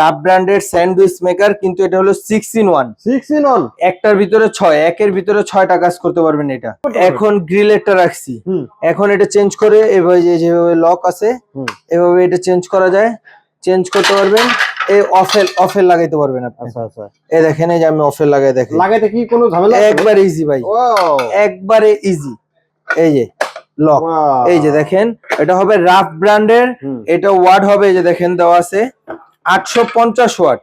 রাব ব্র্যান্ডের sandwich maker কিন্তু এটা হলো six in one six in one একটার ভিতরে ছয় একের ভিতরে ছয়টা কাজ করতে পারবেন এটা। এখন গ্রিলেরটা রাখছি। এখন এটা চেঞ্জ করে এভাবে যেভাবে লক আছে এভাবে এটা চেঞ্জ করা যায়। চেঞ্জ করতে পারবেন। এই অফেল অফেল লাগাইতে পারবেন আপনি। আচ্ছা আচ্ছা। এই দেখেন এই যে আমি অফেল লাগাই দেখি। লাগাইতে কি কোনো ঝামেলা একবার ইজি ভাই। একবারে ইজি এই যে লক এই যে দেখেন এটা হবে রাফ ব্র্যান্ডের। এটা ওয়াট হবে এই যে দেখেন দেওয়া আছে। আটশো পঞ্চাশ ওয়াট।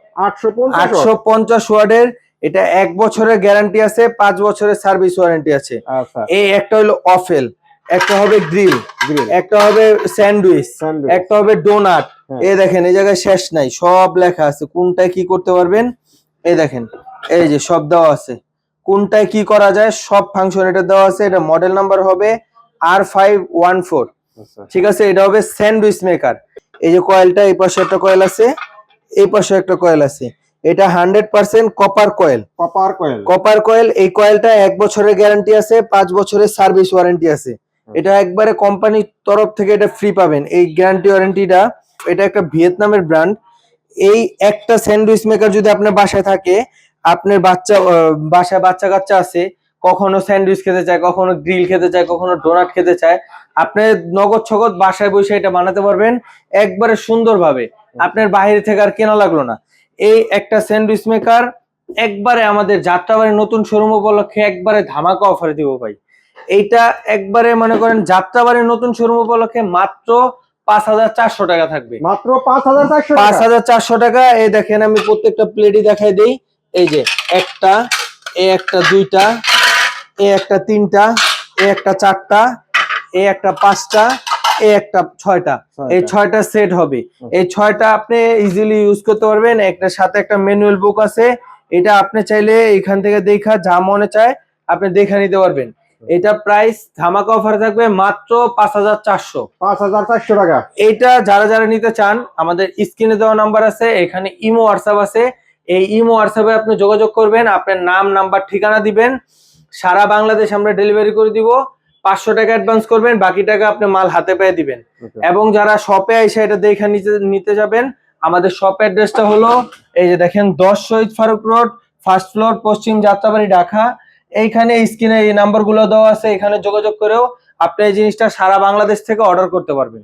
আটশো পঞ্চাশ ওয়াটের এটা এক বছরের গ্যারান্টি আছে পাঁচ বছরের সার্ভিস ওয়ারেন্টি আছে। আচ্ছা। এই একটা হলো অফেল একটা হবে গ্রিল একটা হবে স্যান্ডউইচ একটা হবে ডোনাট। হ্যাঁ। এই দেখেন এই জায়গায় শেষ নাই সব লেখা আছে। কোনটায় কি করতে পারবেন? এই দেখেন এই যে সব দেওয়া আছে। কোনটায় কি করা যায়? সব ফাংশন এটা দেওয়া আছে। এটা মডেল নাম্বার হবে আর ফাইভ ওয়ান ফোর ঠিক আছে এটা হবে স্যান্ডউইচ মেকার এই যে কয়েলটা এই পাশে একটা কয়েল আছে এই পাশে একটা কয়েল আছে। এটা hundred percent copper coil. Copper coil. Copper coil এই কয়েলটা এক বছরের গ্যারান্টি আছে পাঁচ বছরের সার্ভিস ওয়ারেন্টি আছে। এটা একবারে কোম্পানির তরফ থেকে এটা ফ্রি পাবেন। এই গ্যারান্টি ওয়ারেন্টিটা এটা একটা ভিয়েতনামের ব্র্যান্ড এই একটা স্যান্ডউইচ মেকার যদি আপনার বাসায় থাকে আপনার বাচ্চা বাসায় বাচ্চা কাচ্চা আছে কখনো স্যান্ডউইচ খেতে চায় কখনো গ্রিল খেতে চায় কখনো ডোনাট খেতে চায় আপনি নগদ ছগদ বাসায় বসে এটা বানাতে পারবেন একবারে সুন্দরভাবে। আপনার বাইরে থেকে আর কেনা লাগল না। এই একটা স্যান্ডউইচ মেকার একবারে আমাদের যাত্রাবাড়ির নতুন শোরুম উপলক্ষে একবারে ধামাকা অফার দিব ভাই। এইটা একবারে মনে করেন যাত্রাবাড়ির নতুন শোরুম উপলক্ষে মাত্র পাঁচ হাজার চারশো টাকা থাকবে। মাত্র পাঁচ হাজার চারশো পাঁচ হাজার চারশো টাকা। এই দেখেন আমি প্রত্যেকটা প্লেটই দেখাই দেই। এই যে একটা এ একটা দুইটা এ একটা তিনটা এ একটা চারটা এ একটা পাঁচটা এ একটা ছয়টা। এই ছয়টা সেট হবে। এই ছয়টা আপনি ইজিলি ইউজ করতে পারবেন। একটা সাথে একটা ম্যানুয়াল বুক আছে। এটা আপনি চাইলে এখান থেকে দেখা যা মনে চায় আপনি দেখে নিতে পারবেন। এটা প্রাইস ধামাকা অফার থাকবে মাত্র পাঁচ হাজার চারশো। পাঁচ হাজার চারশো টাকা। এইটা যারা যারা নিতে চান আমাদের স্ক্রিনে দেওয়া নাম্বার আছে এখানে ইমো হোয়াটসঅ্যাপ আছে। এই ইমো হোয়াটসঅ্যাপে আপনি যোগাযোগ করবেন আপনার নাম নাম্বার ঠিকানা দিবেন। সারা বাংলাদেশ আমরা ডেলিভারি করে দিব। পাঁচশো টাকা অ্যাডভান্স করবেন বাকি টাকা আপনি মাল হাতে পেয়ে দিবেন। এবং যারা শপে আইসে এটা দেখে নিতে নিতে যাবেন আমাদের শপ অ্যাড্রেসটা হলো এই যে দেখেন দশ Shahid Faruk road first floor পশ্চিম যাত্রাবাড়ি ঢাকা। এইখানে স্ক্রিনে এই নাম্বারগুলো দেওয়া আছে এখানে যোগাযোগ করেও আপনি এই জিনিসটা সারা বাংলাদেশ থেকে অর্ডার করতে পারবেন।